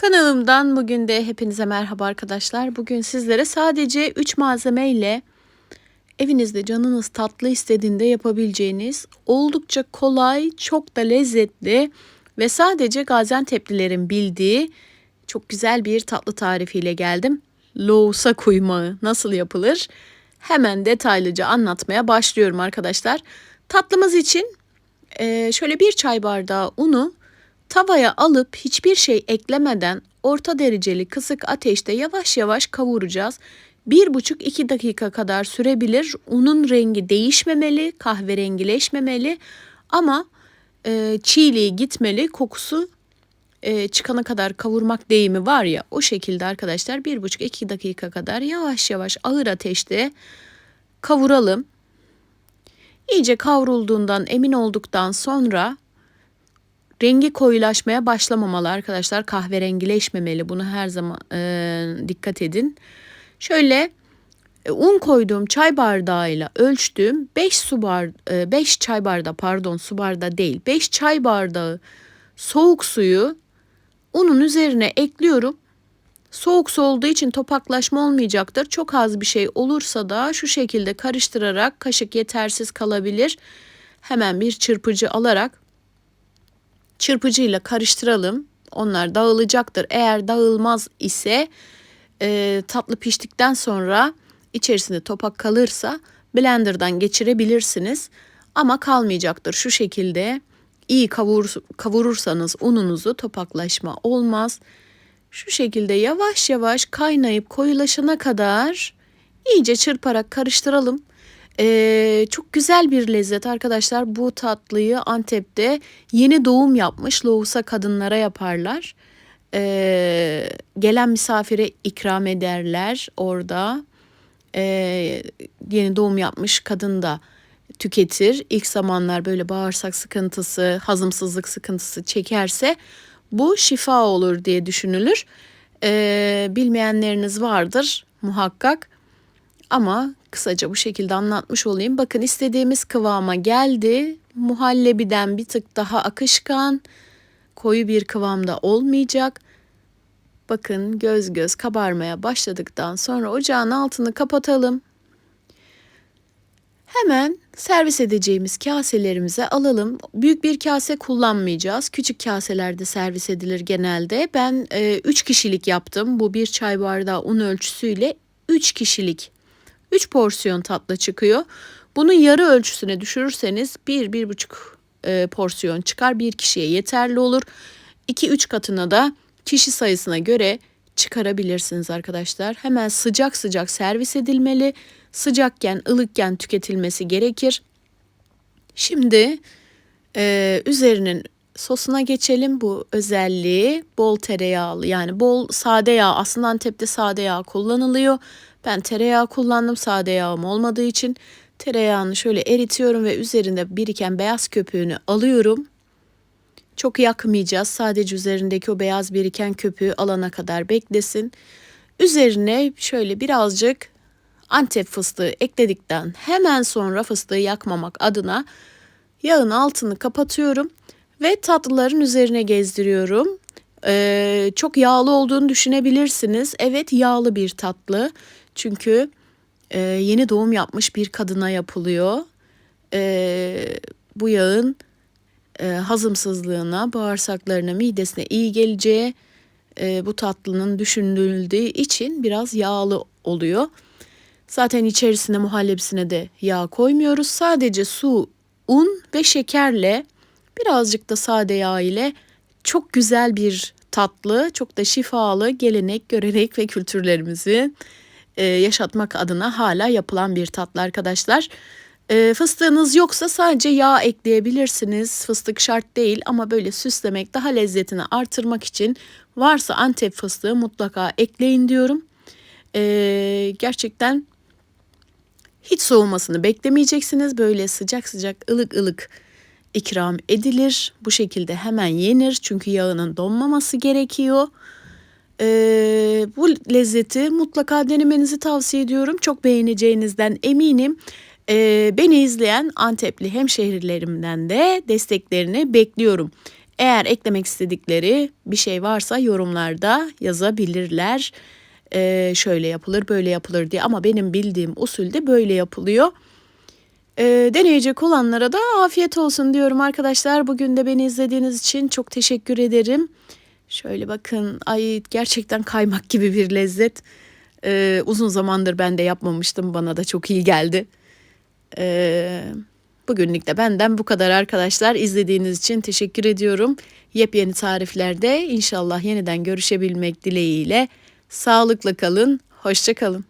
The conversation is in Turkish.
Kanalımdan bugün de hepinize merhaba arkadaşlar. Bugün sizlere sadece 3 malzeme ile evinizde canınız tatlı istediğinde yapabileceğiniz oldukça kolay, çok da lezzetli ve sadece Gaziantep'lilerin bildiği çok güzel bir tatlı tarifiyle geldim. Loğusa kuymağı nasıl yapılır? Hemen detaylıca anlatmaya başlıyorum arkadaşlar. Tatlımız için şöyle bir çay bardağı unu Tavaya alıp hiçbir şey eklemeden orta dereceli kısık ateşte yavaş yavaş kavuracağız. 1,5-2 dakika kadar sürebilir. Unun rengi değişmemeli, kahverengileşmemeli ama e, çiğliği gitmeli, kokusu e, çıkana kadar kavurmak deyimi var ya o şekilde arkadaşlar 1,5-2 dakika kadar yavaş yavaş ağır ateşte kavuralım. İyice kavrulduğundan emin olduktan sonra Rengi koyulaşmaya başlamamalı arkadaşlar. Kahverengileşmemeli. Bunu her zaman e, dikkat edin. Şöyle e, un koyduğum çay bardağıyla ölçtüğüm 5 su bar 5 e, çay bardağı pardon su bardağı değil. 5 çay bardağı soğuk suyu unun üzerine ekliyorum. Soğuk su olduğu için topaklaşma olmayacaktır. Çok az bir şey olursa da şu şekilde karıştırarak kaşık yetersiz kalabilir. Hemen bir çırpıcı alarak çırpıcıyla karıştıralım. Onlar dağılacaktır. Eğer dağılmaz ise e, tatlı piştikten sonra içerisinde topak kalırsa blenderdan geçirebilirsiniz. Ama kalmayacaktır şu şekilde. iyi kavur, kavurursanız ununuzu topaklaşma olmaz. Şu şekilde yavaş yavaş kaynayıp koyulaşana kadar iyice çırparak karıştıralım. Ee, çok güzel bir lezzet arkadaşlar. Bu tatlıyı Antep'te yeni doğum yapmış lohusa kadınlara yaparlar. Ee, gelen misafire ikram ederler orada. Ee, yeni doğum yapmış kadın da tüketir. İlk zamanlar böyle bağırsak sıkıntısı, hazımsızlık sıkıntısı çekerse bu şifa olur diye düşünülür. Ee, bilmeyenleriniz vardır muhakkak. Ama kısaca bu şekilde anlatmış olayım. Bakın istediğimiz kıvama geldi. Muhallebiden bir tık daha akışkan, koyu bir kıvamda olmayacak. Bakın göz göz kabarmaya başladıktan sonra ocağın altını kapatalım. Hemen servis edeceğimiz kaselerimize alalım. Büyük bir kase kullanmayacağız. Küçük kaselerde servis edilir genelde. Ben 3 e, kişilik yaptım. Bu bir çay bardağı un ölçüsüyle 3 kişilik 3 porsiyon tatlı çıkıyor. Bunu yarı ölçüsüne düşürürseniz 1-1,5 e, porsiyon çıkar. Bir kişiye yeterli olur. 2-3 katına da kişi sayısına göre çıkarabilirsiniz arkadaşlar. Hemen sıcak sıcak servis edilmeli. Sıcakken, ılıkken tüketilmesi gerekir. Şimdi e, üzerinin sosuna geçelim. Bu özelliği bol tereyağlı yani bol sade yağ. Aslında Antep'te sade yağ kullanılıyor. Ben tereyağı kullandım sade yağım olmadığı için. Tereyağını şöyle eritiyorum ve üzerinde biriken beyaz köpüğünü alıyorum. Çok yakmayacağız. Sadece üzerindeki o beyaz biriken köpüğü alana kadar beklesin. Üzerine şöyle birazcık Antep fıstığı ekledikten hemen sonra fıstığı yakmamak adına yağın altını kapatıyorum ve tatlıların üzerine gezdiriyorum. Ee, çok yağlı olduğunu düşünebilirsiniz. Evet yağlı bir tatlı. Çünkü e, yeni doğum yapmış bir kadına yapılıyor. E, bu yağın e, hazımsızlığına, bağırsaklarına, midesine iyi geleceği e, bu tatlının düşünüldüğü için biraz yağlı oluyor. Zaten içerisine muhallebisine de yağ koymuyoruz. Sadece su, un ve şekerle birazcık da sade yağ ile çok güzel bir tatlı, çok da şifalı gelenek, görenek ve kültürlerimizi e, yaşatmak adına hala yapılan bir tatlı arkadaşlar. E, fıstığınız yoksa sadece yağ ekleyebilirsiniz. Fıstık şart değil ama böyle süslemek daha lezzetini artırmak için varsa Antep fıstığı mutlaka ekleyin diyorum. E, gerçekten hiç soğumasını beklemeyeceksiniz. Böyle sıcak sıcak ılık ılık ikram edilir. Bu şekilde hemen yenir çünkü yağının donmaması gerekiyor. Ee, bu lezzeti mutlaka denemenizi tavsiye ediyorum. Çok beğeneceğinizden eminim. Ee, beni izleyen Antepli hemşehrilerimden de desteklerini bekliyorum. Eğer eklemek istedikleri bir şey varsa yorumlarda yazabilirler. Ee, şöyle yapılır, böyle yapılır diye ama benim bildiğim usulde böyle yapılıyor. Ee, deneyecek olanlara da afiyet olsun diyorum arkadaşlar. Bugün de beni izlediğiniz için çok teşekkür ederim. Şöyle bakın ay gerçekten kaymak gibi bir lezzet. Ee, uzun zamandır ben de yapmamıştım. Bana da çok iyi geldi. Ee, bugünlük de benden bu kadar arkadaşlar. İzlediğiniz için teşekkür ediyorum. Yepyeni tariflerde inşallah yeniden görüşebilmek dileğiyle. Sağlıkla kalın, hoşça kalın.